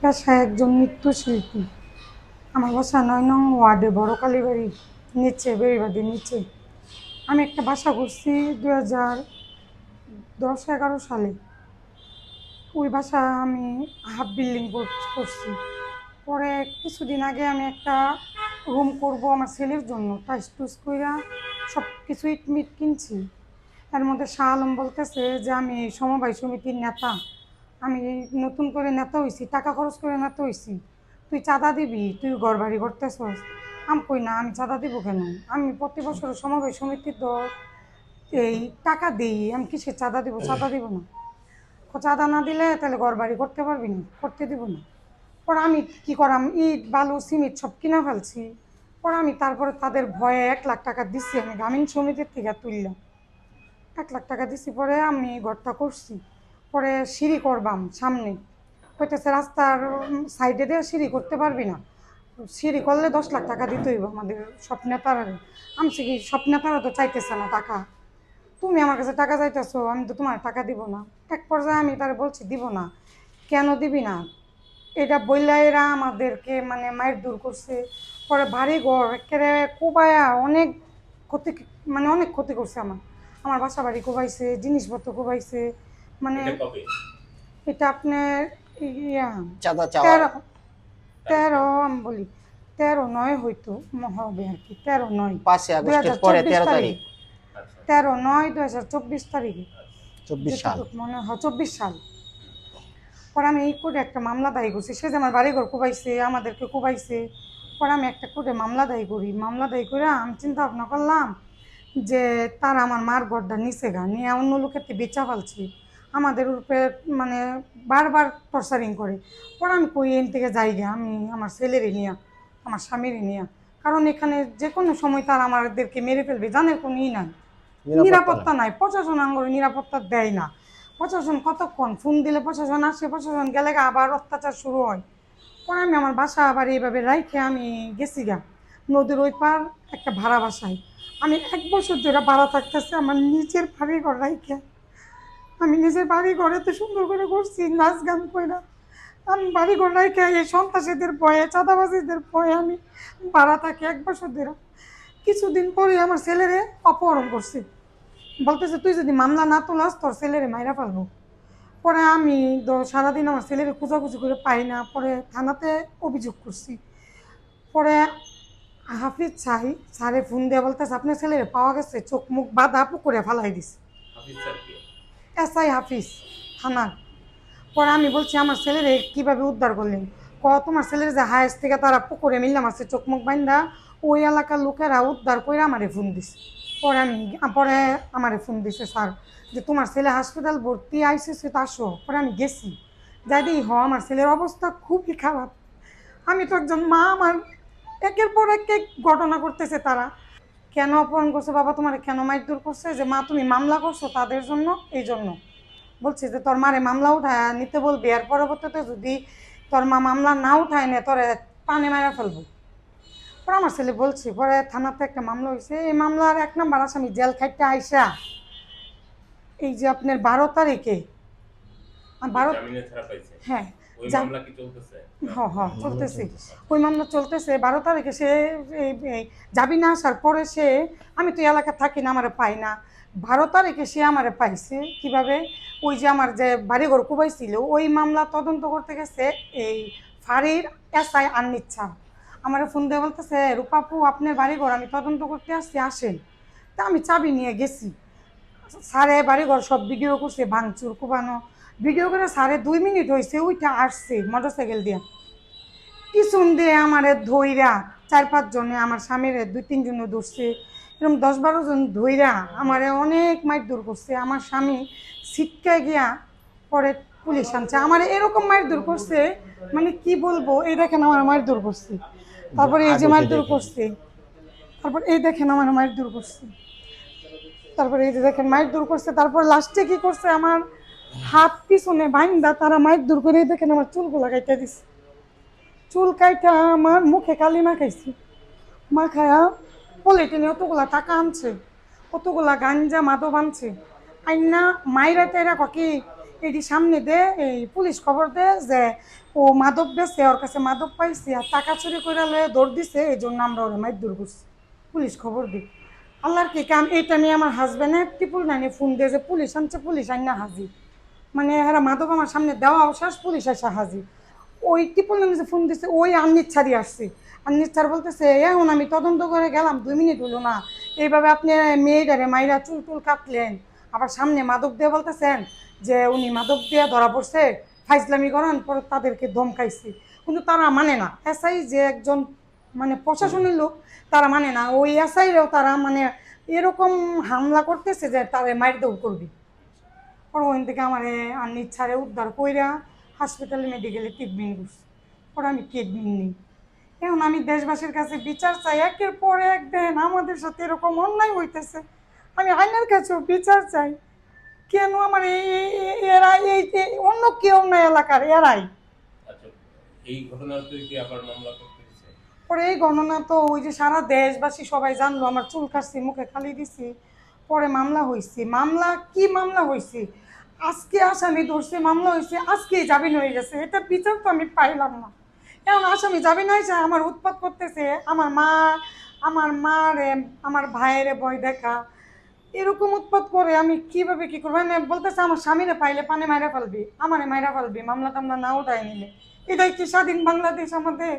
পেশায় একজন নৃত্যশিল্পী। আমার বাসা নয় নং ওয়ার্ডে বড় কালীবাড়ি নিচে বেড়িবাড়ির নিচে। আমি একটা বাসা করছি দু হাজার দশ এগারো সালে। ওই বাসা আমি হাফ বিল্ডিং করছি। পরে কিছুদিন আগে আমি একটা রুম করব আমার ছেলের জন্য। টাইস টুস কইরা সব কিছু ইটমিট কিনছি। এর মধ্যে শাহ আলম বলতেছে যে আমি সমবায় সমিতির নেতা। আমি নতুন করে নেতা হইছি, টাকা খরচ করে নেতা হইছি। তুই চাঁদা দিবি, তুই ঘর বাড়ি করতেছস। আমি কই না, আমি চাঁদা দিব কেন? আমি প্রতি বছর সমবায় সমিতির তো এই টাকা দিই, আমি কিসের চাঁদা দিব? চাঁদা দিব না। চাঁদা না দিলে তাহলে ঘর বাড়ি করতে পারবি না, করতে দিব না। পরে আমি কি করাম? ইট, বালু, সিমেন্ট সব কিনা ফেলছি। পরে আমি তারপরে তাদের ভয়ে এক লাখ টাকা দিচ্ছি আমি গ্রামীণ সমিতির থেকে তুললাম এক লাখ টাকা দিছি পরে আমি ঘরটা করছি। পরে সিঁড়ি করবাম সামনে। কইতেছে, রাস্তার সাইডে দিয়ে সিঁড়ি করতে পারবি না। সিঁড়ি করলে দশ লাখ টাকা দিতে হইব আমাদের সব নেতারা আমি কি সব নেতারা তো চাইতেছে না টাকা। তুমি আমার কাছে টাকা চাইতেছো, আমি তো তোমার টাকা দিব না। এক পর্যায়ে আমি তারা বলছি, দিব না। কেন দিবি না? এটা বইলা এরা আমাদেরকে মানে মায়ের দূর করছে। পরে বাড়ি ঘর, একেবারে কোবায়া, অনেক ক্ষতি মানে অনেক ক্ষতি করছে আমার। আমার বাসা বাড়ি কোবাইছে, জিনিসপত্র কোবাইছে। মানে এটা আপনার ইয়া চাঁদা চাওয়া। তেরো তেরো আমি বলি তেরো নয় হয়তো হবে আর কি তেরো নয়। পাঁচই আগস্টের পরে তেরো তারিখ। তেরো নয় দু হাজার চব্বিশ তারিখে। চব্বিশ সাল। মনে হয় চব্বিশ সাল। পরে আমি এই করে একটা মামলা দায়ী করছি। সে যে আমার বাড়িঘর কোবাইছে আমাদেরকে কোবাইছে। পরে আমি একটা করে মামলা দায়ী করি। মামলা দায়ী করে আমি চিন্তা ভাবনা করলাম যে তার আমার মার ঘরটা নিচে গা। নিয়ে অন্য লোকের বেচা ফেলছি আমাদের উপরে মানে বারবার টর্চারিং করে। পরে আমি কই এন থেকে যাই গে আমি আমার ছেলের নিয়ে আমার স্বামীর নিয়ে। কারণ এখানে যে কোনো সময় তার আমাদেরকে মেরে ফেলবে জানের কোনো ই নাই। নিরাপত্তা নাই। প্রশাসন আঙ্গুর নিরাপত্তা দেয় না। প্রশাসন কতক্ষণ? ফোন দিলে প্রশাসন আসে প্রশাসন গেলে গা আবার অত্যাচার শুরু হয়। পরে আমি আমার বাসা আবার এইভাবে রাইখে আমি গেছি গা। নদীর ওই পার একটা ভাড়া বাসায়। আমি এক বছর ধরে ভাড়া থাকতেছে আমার নিজের বাড়ি ঘর রাইখে। আমি নিজের বাড়ি ঘরে তো সুন্দর করে করছি নাচ গান কইরা। আমি বাড়ি রাইখে এই সন্ত্রাসীদের ভয়ে, চাঁদাবাজিদের ভয়ে আমি ভাড়া থাকি এক বছর ধরে। কিছুদিন পরে আমার ছেলেরে অপহরণ করছে। বলতেছে, তুই যদি মামলা না তোলাস, তোর ছেলেরে মাইরা ফেলব। পরে আমি সারাদিন আমার ছেলেরে খোঁজাখুঁজি করে পাই না, পরে থানাতে অভিযোগ করছি। পরে হাফিজ ছাই স্যারে ফোন দিয়ে বলতেছে, আপনার ছেলেরে পাওয়া গেছে, চোখ মুখ বাঁধা পুকুরে ফালাই দিছে। এসআই হাফিজ, থানার। পরে আমি বলছি, আমার ছেলেরে কীভাবে উদ্ধার করলেন? ক তোমার ছেলের যে হায়েস থেকে তারা পুকুরে মিললাম আছে চোখ মুখ বাইন্দা, ওই এলাকার লোকেরা উদ্ধার করে আমারে ফোন দিছে। পরে আমি, পরে আমারে ফোন দিছে, স্যার, যে তোমার ছেলে হসপিটাল ভর্তি আইসিসি তো আসো। পরে আমি গেছি। যাই দিই হ, আমার ছেলের অবস্থা খুবই খারাপ। আমি তো একজন মা, আমার একের পর এক ঘটনা করতেছে তারা। কেন অপহরণ করছে? বাবা তোমার কেন মারধর করছে? যে মা তুমি মামলা করছ তাদের জন্য? এই জন্য। বলছে যে তোর মারে মামলা উঠায় নিতে বলবি আর পরবর্তীতে যদি তোর মা মামলা না উঠায় নে তোরে পানে মারা ফেলব। পরে আমার ছেলে বলছি পরে থানাতে একটা মামলা হয়েছে এই মামলার এক নম্বর আসামি জেল খাইতে আইসা। এই যে আপনার বারো তারিখে বারো জামিনে হ্যাঁ ওই মামলা চলতেছে? ওই মামলা চলতেছে। বারো তারিখে সে যাবি না আসার পরে সে আমি তো এলাকা থাকি না আমারে পাই না। বারো তারিখে সে আমারে পাইছে। কীভাবে? ওই যে আমার যে বাড়িঘর কুবাইছিল ওই মামলা তদন্ত করতে গেছে এই ফাঁড়ির এসআই আন্নিচ্ছা আমার ফোন দিয়ে বলতেছে রূপাপু আপনার বাড়িঘর আমি তদন্ত করতে আসছি আসেন। তা আমি চাবি নিয়ে গেছি। সারে বাড়িঘর সব ভিডিও করছে ভাঙচুর কুবানো। ভিডিও করে সাড়ে দুই মিনিট হয়েছে ওইটা আসছে মোটর সাইকেল দিয়া। পিছন দিয়ে আমারে ধইরা? চার পাঁচ জনে আমার স্বামীর দুই তিনজনে ধরছে। এরকম দশ বারো জন ধইরা আমারে অনেক মাইর দূর করছে। আমার স্বামী ছিটকায় গিয়া পরে পুলিশ আনছে। আমার এরকম মাইর দূর করছে মানে কি বলব? এই দেখেন আমার মাইর দূর করছে। তারপরে এই যে মাইর দূর করছে। তারপর এই দেখেন আমার মাইর দূর করছে। তারপরে এই যে দেখেন মাইর দূর করছে। তারপর লাস্টে কি করছে আমার হাত পিছনে বাইন্দা তারা মাইর দূর করে দেখেন আমার চুলগুলো কাইটা দিছে। চুল কাইটা আমার মুখে কালি মাখাইছি। মাখায়া পলিটিনে অতগুলা টাকা আনছে কতগুলা গাঞ্জা মাদক আনছে। আইনা মাইরা তেরা ককি এটি সামনে দে, এই পুলিশ খবর দে যে ও মাদক বেছে ওর কাছে মাদক পাইছে আর টাকা চুরি করে লয়ে দৌড় দিছে এই জন্য আমরা ওরা মাইর দূর করছি। পুলিশ খবর দি। আল্লাহর কি কাম? এইটা নিয়ে আমার হাজব্যান্ডে টিপুল নাইনে ফোন দিয়ে যে, পুলিশ আনছে, পুলিশ আইনা হাজির। মানে এরা মাদক আমার সামনে দেওয়া শেষ পুলিশ আসা হাজির। ওই টিপুল নামে ফোন দিছে, ওই আন্নির ছাড়ি আসছে। ছাড় বলতেছে, এখন আমি তদন্ত করে গেলাম, দুই মিনিট হলো না। এইভাবে আপনি মেয়েটারে মাইরা চুল টুল কাটলেন। আবার সামনে মাদক দিয়ে বলতেছেন যে উনি মাদক দিয়ে ধরা পড়ছে, ফাইজলামি করেন, পরে তাদেরকে ধমকাইছি। কিন্তু তারা মানে না। এসআই যে একজন মানে প্রশাসনের লোক, তারা মানে না। ওই এসআইরাও তারা মানে এরকম হামলা করতেছে যে তারে মাইর দৌড় করবি। পরে ওইখান থেকে আমার আর ইচ্ছারে উদ্ধার কইরা হসপিটালে মেডিকেলে ট্রিটমেন্ট করছি। পরে আমি ট্রিটমেন্ট নিই। এখন আমি দেশবাসীর কাছে বিচার চাই একের পর এক দেন আমাদের সাথে এরকম অন্যায় হইতেছে। আমি আইনের কাছেও বিচার চাই। কেন আমার এই এই- অন্য কেউ অন্যায় এলাকার? এরাই। আচ্ছা এই ঘটনার কি আবার মামলা পরে এই গণনা তো ওই যে সারা দেশবাসী সবাই জানলো আমার চুল কাটছি মুখে খালি দিছি। পরে মামলা হয়েছে মামলা, কি মামলা হয়েছে আজকে আসামি ধরছে, মামলা হয়েছে আজকে জামিন হয়ে গেছে। এটা বিচার তো আমি পাইলাম না। এখন আসামি জামিন হয়েছে, আমার উৎপাত করতেছে, আমার মা আমার মা রে আমার ভাইয়েরে ভয় দেখা। এরকম উৎপাত করে আমি কীভাবে কি করব? মানে বলতেছে, আমার স্বামীরে পাইলে পানে মাইরা ফেলবি, আমারে মাইরা ফেলবি, মামলা টামলা না উঠাই নিলে। এটাই কি স্বাধীন বাংলাদেশ আমাদের?